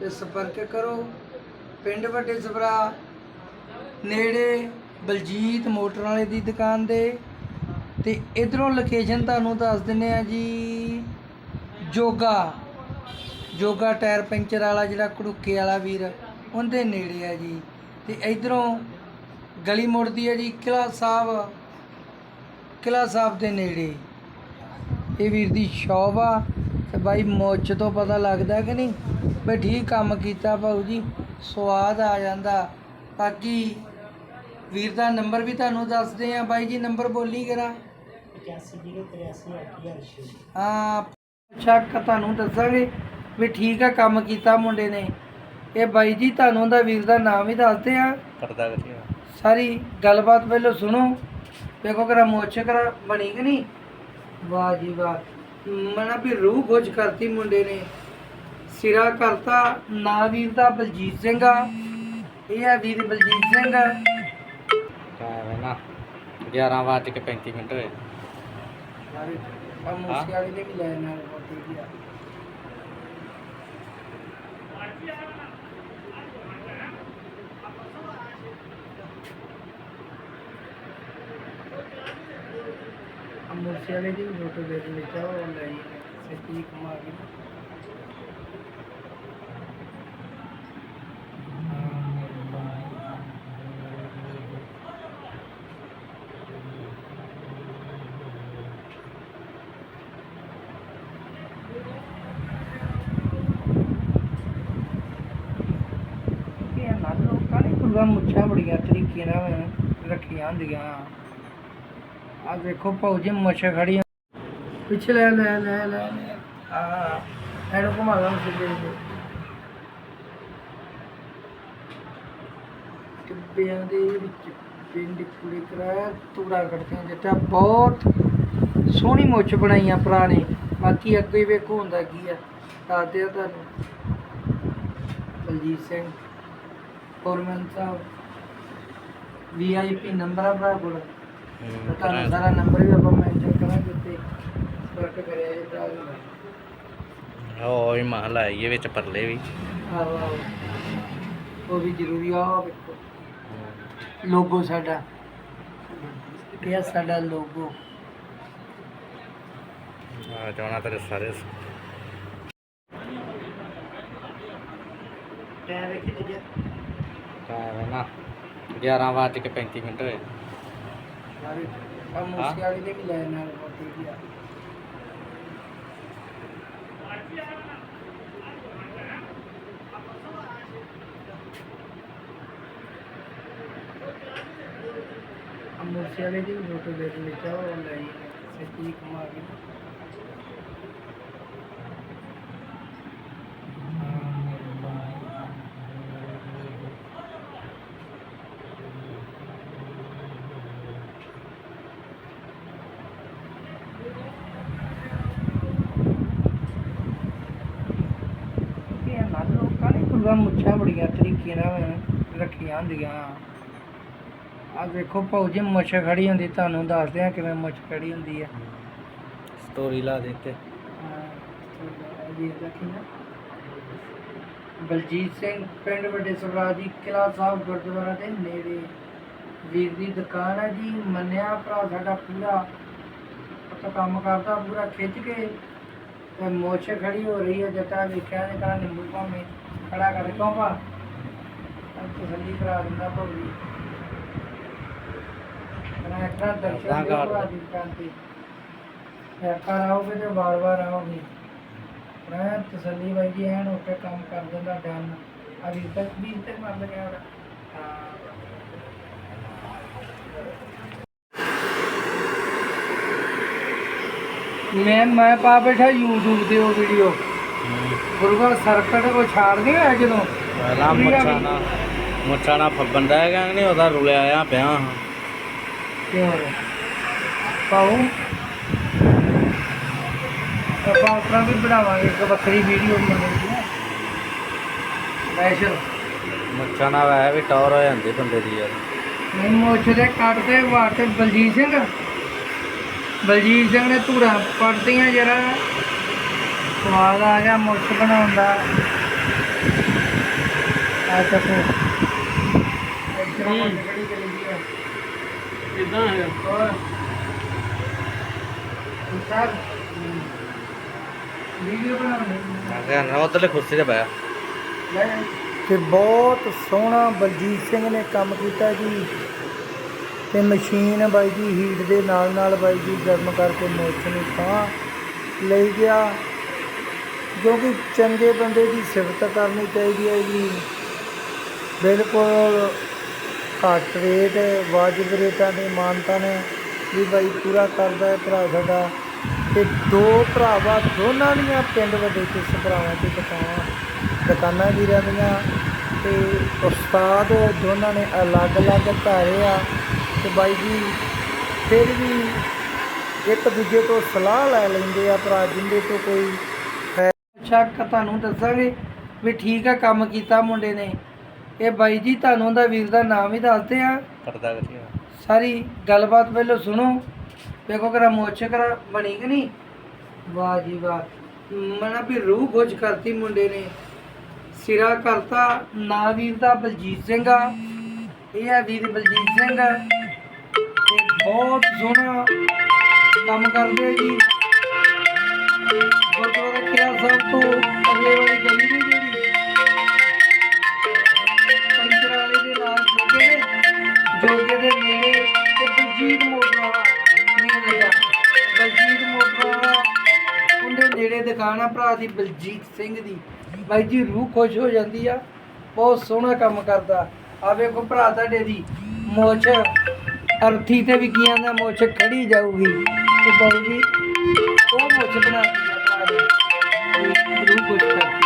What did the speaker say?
ਤੇ ਸੰਪਰਕ ਕਰੋ। ਪਿੰਡ ਵੱਡੇ ਸਭਰਾ ਨੇੜੇ ਬਲਜੀਤ ਮੋਟਰ ਵਾਲੇ ਦੀ ਦੁਕਾਨ ਦੇ। ਤੇ ਇਧਰੋਂ ਲੋਕੇਸ਼ਨ ਤੁਹਾਨੂੰ ਦੱਸ ਦਿੰਨੇ ਆ ਜੀ, ਜੋਗਾ ਜੋਗਾ ਟਾਇਰ ਪੈਂਚਰ ਵਾਲਾ ਜਿਹੜਾ ਕੜੁੱਕੇ ਵਾਲਾ ਵੀਰ, ਉਹਦੇ ਨੇੜੇ ਆ ਜੀ। ਤੇ ਇਧਰੋਂ ਗਲੀ ਮੁੜਦੀ ਹੈ ਜੀ ਕਿਲਾ ਸਾਹਿਬ ਕਿਲਾ ਸਾਹਿਬ ਦੇ ਨੇੜੇ। ਇਹ ਵੀਰ ਦੀ ਸ਼ੌਪ ਆ। ਤੇ ਬਾਈ ਮੁੱਛ ਤੋਂ ਪਤਾ ਲੱਗਦਾ ਕਿ ਨਹੀਂ? ਬਈ ਠੀਕ ਕੰਮ ਕੀਤਾ ਭਾਊ ਜੀ ਸਵਾਦ ਆ ਜਾਂਦਾ। ਬਾਕੀ ਵੀਰ ਦਾ ਨੰਬਰ ਵੀ ਤੁਹਾਨੂੰ ਦੱਸਦੇ ਆ ਬਾਈ ਜੀ ਨੰਬਰ ਬੋਲੀ ਕਰਾਂ 8583 ਹਾਂ ਸ਼ੱਕ ਤੁਹਾਨੂੰ ਦੱਸਾਂਗੇ ਵੀ ਠੀਕ ਆ ਕੰਮ ਕੀਤਾ ਮੁੰਡੇ ਨੇ। ਇਹ ਬਾਈ ਜੀ ਤੁਹਾਨੂੰ ਉਹਦਾ ਵੀਰ ਦਾ ਨਾਮ ਹੀ ਦੱਸਦੇ ਆ ਕਰਦਾ ਵਧੀਆ ਸਾਰੀ ਗੱਲਬਾਤ ਪਹਿਲਾਂ ਸੁਣੋ। ਵੇਖੋ ਕਰਾ ਮੋਛ ਕਰਾ ਬਣੀ ਕਿ ਨਹੀਂ? ਵਾਹ ਜੀ ਵਾਹ। ਮਨਾ ਵੀ ਰੂਹ ਖੁਸ਼ ਕਰਤੀ ਮੁੰਡੇ ਨੇ। ਸਿਰਾ ਕਰਤਾ ਨਾ ਵੀਰ ਦਾ ਬਲਜੀਤ ਸਿੰਘ ਆ। ਇਹ ਆ ਵੀਰ ਬਲਜੀਤ ਸਿੰਘ। ਕਾਹ ਨਾ 11 ਵਜੇ ਕੇ 35 ਮਿੰਟ ਹੋਏ। ਵਾਲੇ ਨੇ ਵੀ ਲੈ ਨਾਲ ਬੋਤੀ ਗਿਆ ਆ ਮੂਸੇ ਵਾਲੇ ਦੀ ਵੀ ਫੋਟੋ ਦੇ ਦੇ ਚਾਹੋ ਲੈ ਸਿੱਧੀ ਕਮਾ ਲੋਕਾਂ ਨੇ ਕੁਲਵਾ ਮੁੱਛਾਂ ਬੜੀਆਂ ਤਰੀਕੇ ਨਾਲ ਰੱਖੀਆਂ ਹੁੰਦੀਆਂ। ਆ ਦੇਖੋ ਭਾਉ ਜੀ ਮੁੱਛ ਖੜੀਆਂ ਪਿੱਛੇ ਲੈ ਲੈ ਲੈ ਲੈ ਆ ਇਹਨੂੰ ਘੁਮਾ ਲਾਂ ਸਿੱਧੇ ਸਿੱਧੇ ਟਿੱਬਿਆਂ ਦੇ ਵਿੱਚ ਪਿੰਡ ਕੁੜੀ ਕਰਾਇਆ, ਤੂੜਾ ਕੱਢਦੇ ਜਿੱਤਾ ਬਹੁਤ ਸੋਹਣੀ ਮੁੱਛ ਬਣਾਈਆਂ ਆ ਭਰਾ ਨੇ ਬਾਕੀ ਅੱਗੇ ਵੇਖੋ ਹੁੰਦਾ ਕੀ ਆ ਦੱਸਦੇ ਆ ਤੁਹਾਨੂੰ। ਬਲਜੀਤ ਸਿੰਘ ਫੋਰਮੈਨ ਸਾਹਿਬ ਵੀਆਈਪੀ ਨੰਬਰ ਆ ਭਰਾ ਕੋਲ। ਤੁਹਾਨੂੰ ਸਾਰਾ ਨੰਬਰ ਵੀ ਆਪਾਂ ਮੈਂਸ਼ਨ ਕਰਾਂਗੇ ਤੇ ਸੰਪਰਕ ਕਰਿਆ ਜੇ ਭਰਾ ਨੂੰ ਓਏ ਮਹਲਾ ਇਹ ਵਿੱਚ ਪਰਲੇ ਵੀ। ਆਹੋ ਆਹੋ। ਉਹ ਵੀ ਜ਼ਰੂਰੀ ਆ ਆਹ ਵੇਖੋ। ਲੋਗੋ ਸਾਡਾ। ਇਹ ਆ ਸਾਡਾ ਲੋਗੋ ਆ ਜਾਣਾ ਤੇਰੇ ਸਾਰੇ। ਟਾਈਮ ਵੇਖੀ ਜੀ ਕਾਹ ਨਾ। 11 ਵਜੇ ਕੇ 35 ਮਿੰਟ ਹੋਏ। ਆ ਮੂਸੇ ਵਾਲੇ ਲੈ ਦੀ ਵੀ ਫੋਟੋ ਦੇ ਦੇ ਚਾਹੋ ਲੈ ਸਿੱਧੀ ਕਮਾ ਕੇ ਇਹ ਨਾ ਕੁਲਵਾ ਮੁੱਛਾਂ ਬੜੀਆਂ ਤਰੀਕੇ ਨਾਲ ਰੱਖੀਆਂ ਹੁੰਦੀਆਂ। ਆ ਦੇਖੋ ਭਾਉ ਜੀ ਮੁੱਛ ਖੜੀ ਹੁੰਦੀ ਤੁਹਾਨੂੰ ਦੱਸਦੇ ਆ ਕਿਵੇਂ ਮੁੱਛ ਖੜੀ ਹੁੰਦੀ ਆ। ਸਟੋਰੀ ਲਾ ਦਿੱਤੇ ਬਲਜੀਤ ਸਿੰਘ ਪਿੰਡ ਵੱਡੇ ਸਵਰਾਜ ਕਿਲਾ ਸਾਹਿਬ ਗੁਰਦੁਆਰਾ ਦੇ ਨੇੜੇ। ਵੀਰ ਦੀ ਦੁਕਾਨ ਹੈ ਜੀ ਮੰਨਿਆ ਭਰਾ ਸਾਡਾ ਪੂਰਾ ਕੰਮ ਕਰਦਾ ਪੂਰਾ ਖਿੱਚ ਕੇ ਤੇ ਮੋਛ ਖੜੀ ਹੋ ਰਹੀ ਹੈ ਜੱਟਾ ਵੇਖਿਆ ਨੇ ਕਹਾ ਨਿੰਬੂ ਭਾਵੇਂ ਖੜਾ ਕਰ ਕਿਉਂ ਪਾ ਤਸੱਲੀ ਕਰਾ ਦਿੰਦਾ ਮੈਂ ਵਾਰ ਦਰਸ਼ਨ ਏਦਾਂ ਦਿਓ ਕਰ। ਭਰਾ ਦੀ ਦੁਕਾਨ ਤੇ। ਆਓਗੇ ਤੇ ਵਾਰ-ਵਾਰ ਆਓਗੇ। ਮੈਂ ਤਸੱਲੀ ਬਾਈ ਜੀ ਐਨ ਹੋ ਕੇ ਕੰਮ ਕਰ ਦਿੰਦਾ ਡਨ ਅਭੀ ਤੱਕ ਵੀ ਤੱਕ ਮੰਨ ਲਿਆ ਉਹਦਾ ਮੈਂ ਮੈਂ ਪਾ ਬੈਠਾ YouTube ਤੇ ਉਹ ਵੀਡੀਓ ਗੁਰੂਗਰ ਸਰਕਟ ਕੋ ਛਾੜ ਨਹੀਂ ਹੋਇਆ ਜਦੋਂ? ਪਹਿਲਾਂ ਮੁੱਛਾਂ ਨਾ ਮੁੱਛਾਂ ਨਾ ਫੱਬਣ ਦਾ ਹੈਗਾ ਨਹੀਂ? ਉਹਦਾ ਰੁਲਿਆ ਆ ਪਿਆ। ਹਾਂ ਕਿਉਂ? ਪਾਉ ਆਪਾਂ ਉਤਰਾ ਵੀ ਬਣਾਵਾਂਗੇ ਇੱਕ ਵੱਖਰੀ ਵੀਡੀਓ ਬਣਾਉਣੀ ਹੈ ਸਪੈਸ਼ਲ ਮੁੱਛਾਂ ਨਾਲ ਵੈ ਵੀ ਟੌਰ ਹੋ ਜਾਂਦੀ ਬੰਦੇ ਦੀ ਯਾਰ। ਨਹੀਂ ਮੁੱਛ ਦੇ ਕੱਟਦੇ ਵਾਟ ਬਲਜੀਤ ਸਿੰਘ ਬਲਜੀਤ ਸਿੰਘ ਨੇ ਧੂੜਾ ਪੜਦੀਆਂ ਜਰਾ। ਸਵਾਦ ਆ ਗਿਆ ਮੁੱਛ ਬਣਾਉਣ ਦਾ। ਆ ਚੱਕੋ। ਇਦਾਂ ਹੈ ਹੋਰ? ਸਰ ਵੀਡੀਓ ਬਣਾਉਣੀ ਕਿਹਾ ਨਾ ਉਧਰਲੇ ਕੁਰਸੀ ਤੇ ਪਿਆ ਤੇ ਬਹੁਤ ਸੋਹਣਾ ਬਲਜੀਤ ਸਿੰਘ ਨੇ ਕੰਮ ਕੀਤਾ ਜੀ। ਤੇ ਮਸ਼ੀਨ ਬਾਈ ਜੀ ਹੀਟ ਦੇ ਨਾਲ ਨਾਲ ਬਾਈ ਜੀ ਗਰਮ ਕਰਕੇ ਮੋਚ ਨੂੰ ਤਾਂ ਲਈ ਗਿਆ, ਜੋ ਕਿ ਚੰਗੇ ਬੰਦੇ ਦੀ ਸਿਫਤ ਕਰਨੀ ਚਾਹੀਦੀ ਹੈ ਜੀ। ਬਿਲਕੁਲ ਘੱਟ ਰੇਟ ਵਾਜਬ ਰੇਟਾਂ ਦੇ ਮਾਨਤਾ ਨੇ ਵੀ ਬਾਈ ਪੂਰਾ ਕਰਦਾ ਹੈ ਭਰਾ ਸਾਡਾ। ਤੇ ਦੋ ਭਰਾਵਾ, ਦੋਨਾਂ ਦੀਆਂ ਪਿੰਡ ਵੱਡੇ ਕਿਸ ਭਰਾਵਾਂ ਤੇ ਦੁਕਾਨਾਂ ਦੁਕਾਨਾਂ ਵੀ ਰਹਿੰਦੀਆਂ। ਤੇ ਉਸਤਾਦ ਦੋਨਾਂ ਨੇ ਅਲੱਗ-ਅਲੱਗ ਧਾਰੇ ਆ। ਤੇ ਬਾਈ ਜੀ ਫਿਰ ਵੀ ਇੱਕ ਦੂਜੇ ਤੋਂ ਸਲਾਹ ਲੈ ਲੈਂਦੇ ਆ ਭਰਾ ਜਿੰਦੇ ਤੋਂ ਕੋਈ ਸ਼ੱਕ ਤੁਹਾਨੂੰ ਦੱਸਾਂਗੇ ਵੀ ਠੀਕ ਆ ਕੰਮ ਕੀਤਾ ਮੁੰਡੇ ਨੇ। ਇਹ ਬਾਈ ਜੀ ਤੁਹਾਨੂੰ ਉਹਦਾ ਵੀਰ ਦਾ ਨਾਮ ਹੀ ਦੱਸਦੇ ਆ। ਕਰਦਾ ਸਾਰੀ ਗੱਲਬਾਤ ਪਹਿਲਾਂ ਸੁਣੋ। ਵੇਖੋ ਕਰਾ ਮੋਚ ਕਰਾ ਬਣੀ ਕਿ ਨਹੀਂ? ਵਾਹ ਜੀ ਵਾਹ। ਮਨਾ ਵੀ ਰੂਹ ਖੁਸ਼ ਕਰਤੀ ਮੁੰਡੇ ਨੇ। ਸਿਰਾ ਕਰਤਾ ਨਾ ਵੀਰ ਦਾ ਬਲਜੀਤ ਸਿੰਘ ਆ। ਇਹ ਆ ਵੀਰ ਬਲਜੀਤ ਸਿੰਘ। ਬਹੁਤ ਸੋਹਣਾ ਕੰਮ ਕਰਦੇ ਜੀ। ਗੁਰਦੁਆਰਾ ਕਿਲਾ ਸਾਹਿਬ ਤੋਂ ਅਗਲੇ ਵਾਲੀ ਗਲੀ ਨਹੀਂ ਜਿਹੜੀ ਪੰਚਰ ਦੇ ਨਾਲ ਜੋਗੇ ਨੇ, ਜੋਗੇ ਦੇ ਨੇੜੇ ਤੇ ਬਲਜੀਤ ਮੋਟਰ ਨਹੀਂ ਨੇੜਾ ਬਲਜੀਤ ਮੋਟਰ ਉਹਦੇ ਨੇੜੇ ਦੁਕਾਨ ਆ ਭਰਾ ਦੀ ਬਲਜੀਤ ਸਿੰਘ ਦੀ। ਬਾਈ ਜੀ, ਰੂਹ ਖੁਸ਼ ਹੋ ਜਾਂਦੀ ਆ, ਬਹੁਤ ਸੋਹਣਾ ਕੰਮ ਕਰਦਾ। ਆ ਵੇਖੋ ਭਰਾ ਤੁਹਾਡੇ ਦੀ ਮੋਛ ਅਰਥੀ ਤੇ ਵੀ ਕੀ ਦਾ ਮੁੱਛ ਖੜੀ ਜਾਊਗੀ ਤੇ ਬਾਊ ਜੀ ਉਹ ਮੁੱਛ ਬਣਾ ਕੇ ਗੁਰੂ ਕੁਛ ਕਰ